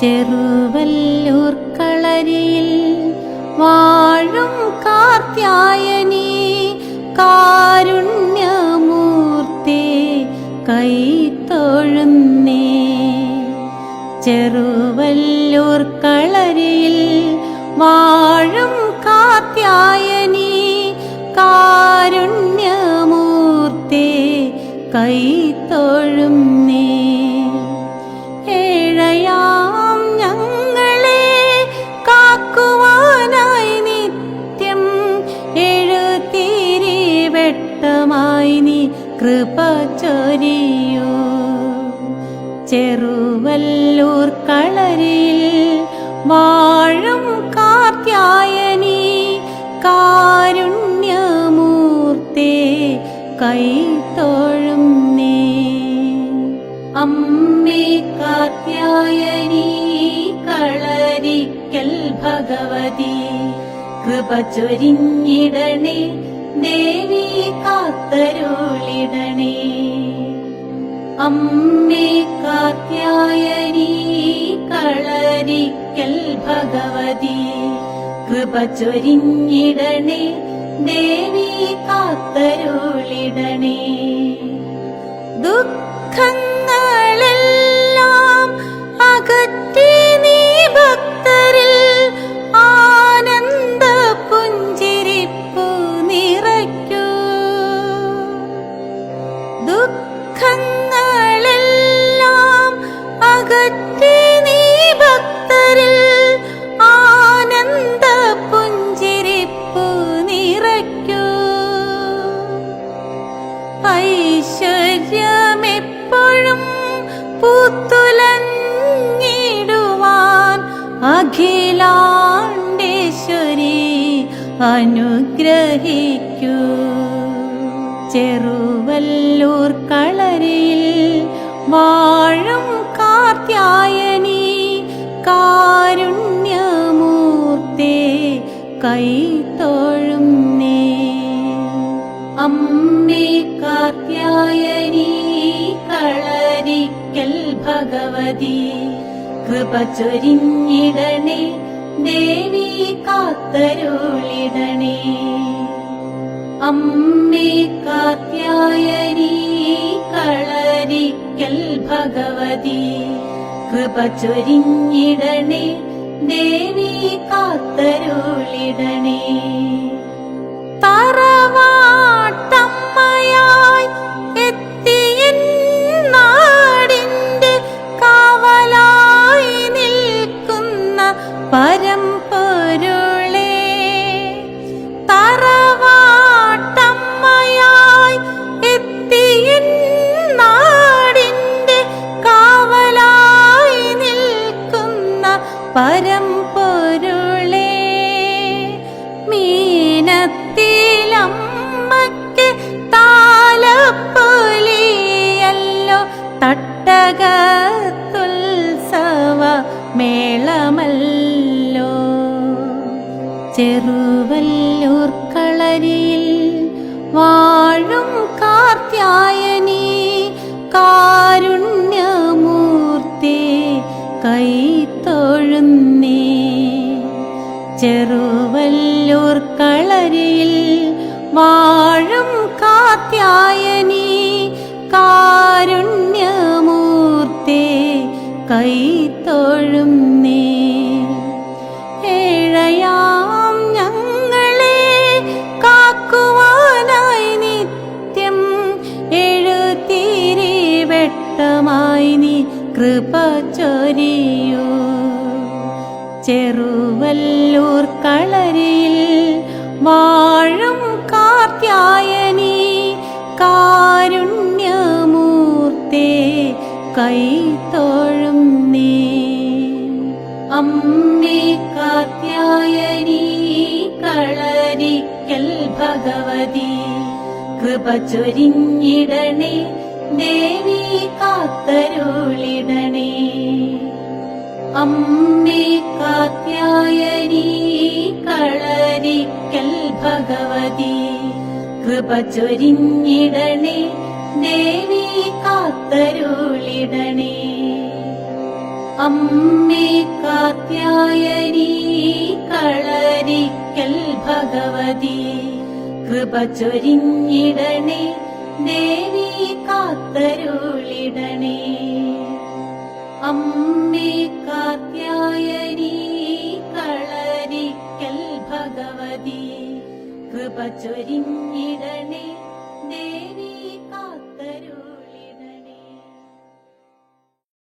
ചെറുവല്ലൂർ കളരിയിൽ വാഴും കാർത്യായനി കാരുണ്യമൂർത്തി കൈത്തൊഴുന്നേ ചെറുവല്ലൂർ കളരിയിൽ വാഴും കാർത്യായനി കാരുണ്യമൂർത്തി കൈത്തൊഴുന്നേ കൃപ ചൊരിയൂ ചെറുവല്ലൂർ കളരിയിൽ വാഴും കാർത്യായനി കാരുണ്യമൂർത്തി കൈത്തൊഴും നീ. അമ്മേ കാർത്യായനി കളരിക്കൽ ഭഗവതി കൃപ ചൊരിഞ്ഞിടണേ ദേവി കാത്തരുളിടണേ അമ്മേ കാർത്യായനി കളരിക്കൽ ഭഗവതി കൃപ ചൊരിഞ്ഞിടണേ ദേവി കാത്തരുളിടണേ. ദുഃഖങ്ങളെല്ലാം അനുഗ്രഹിക്കൂ. ചെറുവല്ലൂർ കളരിയിൽ വാഴും കൈത്തൊഴും നേ. അമ്മേ കാർത്യായനി കളരിക്കൽ ഭഗവതി. കൃപ ചൊരിഞ്ഞിടണേ ദേവി കാത്തരുളിടണേ. അമ്മേ കാർത്യായനി കളരിക്കൽ ഭഗവതി. കൃപ ചൊരിഞ്ഞിടണേ ദേവി കാത്തരുളിടണേ. തറവാട്ടമ്മയായി പരമ്പൊരുളേ മീനത്തിലമ്മയ്ക്ക് താലപ്പൊലിയല്ലോ തട്ടകത്തുത്സവ മേളമല്ലോ. ചെറുവല്ലൂർ കളരിയിൽ വാഴും കാർത്യായനി കാരുണ്യമൂർത്തി കൈത്തൊഴുന്നേ ചെറുവല്ലൂർ കളരിയിൽ വാഴും കാർത്യായനി ചെറുവല്ലൂർ കളരിയിൽ വാഴും കാർത്യായനി കാരുണ്യമൂർത്തി കൈത്തൊഴും നീ. അമ്മേ കാർത്യായനി കളരിക്കൽ ഭഗവതി കൃപ ചൊരിഞ്ഞിടണേ ദേവി കാത്തരുളിടണേ. അമ്മേ കാർത്യായനി കളരിക്കൽ ഭഗവതി കൃപ ചൊരിഞ്ഞിടണേ ദേവി കാത്തരുളിടണേ. അമ്മേ കാത്യായനി കളരിക്കൽ ഭഗവതി കൃപ ചൊരിഞ്ഞിടണേ ദേവി കാത്തരുളിടണേ. അമ്മേ കാത്യായനി കളരിക്കൽ ഭഗവതി കൃപ ചൊരിഞ്ഞിടണേ ദേവി കാത്തരുളിടണേ